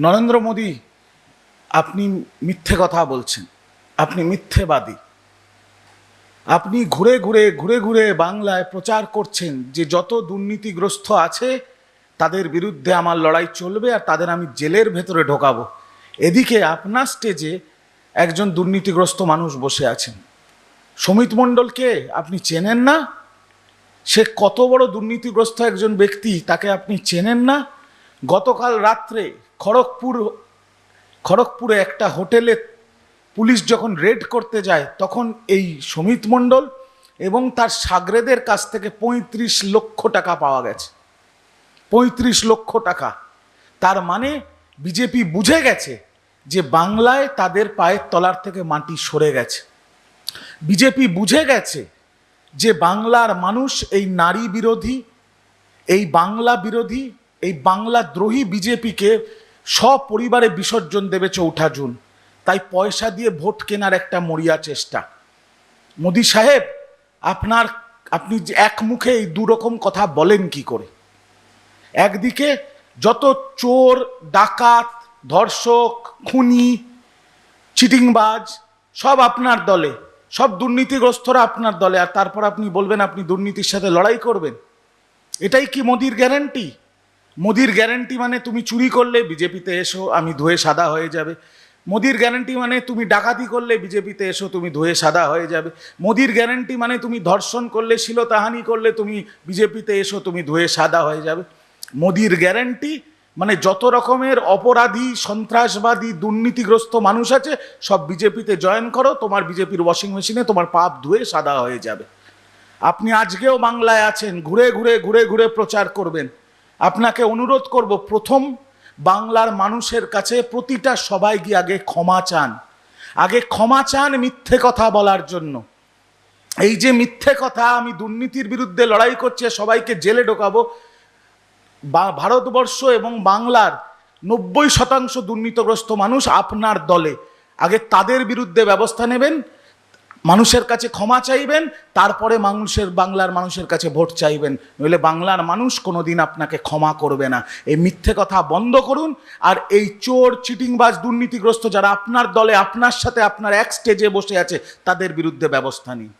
নরেন্দ্র মোদী, আপনি মিথ্যে কথা বলছেন। আপনি মিথ্যেবাদী। আপনি ঘুরে ঘুরে ঘুরে ঘুরে বাংলায় প্রচার করছেন যে যত দুর্নীতিগ্রস্ত আছে, তাদের বিরুদ্ধে আমার লড়াই চলবে আর তাদের আমি জেলের ভেতরে ঢোকাবো। এদিকে আপনার স্টেজে একজন দুর্নীতিগ্রস্ত মানুষ বসে আছেন। সমিত মণ্ডলকে আপনি চেনেন না? সে কত বড় দুর্নীতিগ্রস্ত একজন ব্যক্তি, তাকে আপনি চেনেন না? গতকাল রাত্রে খড়গপুর, খড়গপুরে একটা হোটেলে পুলিশ যখন রেড করতে যায়, তখন এই সমিত মণ্ডল এবং তার সাগরেদের কাছ থেকে পঁয়ত্রিশ লক্ষ টাকা পাওয়া গেছে। পঁয়ত্রিশ লক্ষ টাকা। তার মানে বিজেপি বুঝে গেছে যে বাংলায় তাদের পায়ের তলার থেকে মাটি সরে গেছে। বিজেপি বুঝে গেছে যে বাংলার মানুষ এই নারী বিরোধী, এই বাংলা বিরোধী, এই বাংলা দ্রোহী বিজেপিকে সপরিবারে বিসর্জন দেবে চৌঠা জুন। তাই পয়সা দিয়ে ভোট কেনার একটা মরিয়া চেষ্টা। মোদি সাহেব, আপনার, আপনি এক মুখে এই দুরকম কথা বলেন কি করে? একদিকে যত চোর, ডাকাত, ধর্ষক, খুনি, চিটিংবাজ, সব আপনার দলে, সব দুর্নীতিগ্রস্তরা আপনার দলে, আর তারপর আপনি বলবেন আপনি দুর্নীতির সাথে লড়াই করবেন। এটাই কি মোদির গ্যারান্টি মোদির গ্যারান্টি মানে তুমি চুরি করলে বিজেপিতে এসো, আমি ধুয়ে সাদা হয়ে যাবে। মোদির গ্যারান্টি মানে তুমি ডাকাতি করলে বিজেপিতে এসো, তুমি ধুয়ে সাদা হয়ে যাবে। মোদির গ্যারান্টি মানে তুমি ধর্ষণ করলে, শিলতাহানি করলে তুমি বিজেপিতে এসো, তুমি ধুয়ে সাদা হয়ে যাবে। মোদির গ্যারান্টি মানে যত রকমের অপরাধী, সন্ত্রাসবাদী, দুর্নীতিগ্রস্ত মানুষ আছে, সব বিজেপিতে জয়েন করো, তোমার বিজেপির ওয়াশিং মেশিনে তোমার পাপ ধুয়ে সাদা হয়ে যাবে। আপনি আজকেও বাংলায় আছেন, ঘুরে ঘুরে ঘুরে ঘুরে প্রচার করবেন। আপনাকে অনুরোধ করব, প্রথম বাংলার মানুষের কাছে প্রতিটা সবাই গিয়ে আগে ক্ষমা চান। আগে ক্ষমা চান মিথ্যে কথা বলার জন্য। এই যে মিথ্যে কথা আমি দুর্নীতির বিরুদ্ধে লড়াই করছি সবাইকে জেলে ঢোকাবো, বা ভারতবর্ষ এবং বাংলার নব্বই শতাংশ দুর্নীতিগ্রস্ত মানুষ আপনার দলে। আগে তাদের বিরুদ্ধে ব্যবস্থা নেবেন মানুষের কাছে ক্ষমা চাইবেন, তারপরে মানুষের, বাংলার মানুষের কাছে ভোট চাইবেন। নইলে বাংলার মানুষ কোনো দিন আপনাকে ক্ষমা করবে না। এই মিথ্যে কথা বন্ধ করুন, আর এই চোর, চিটিংবাজ, দুর্নীতিগ্রস্ত যারা আপনার দলে, আপনার সাথে, আপনার এক স্টেজে বসে আছে, তাদের বিরুদ্ধে ব্যবস্থা নিন।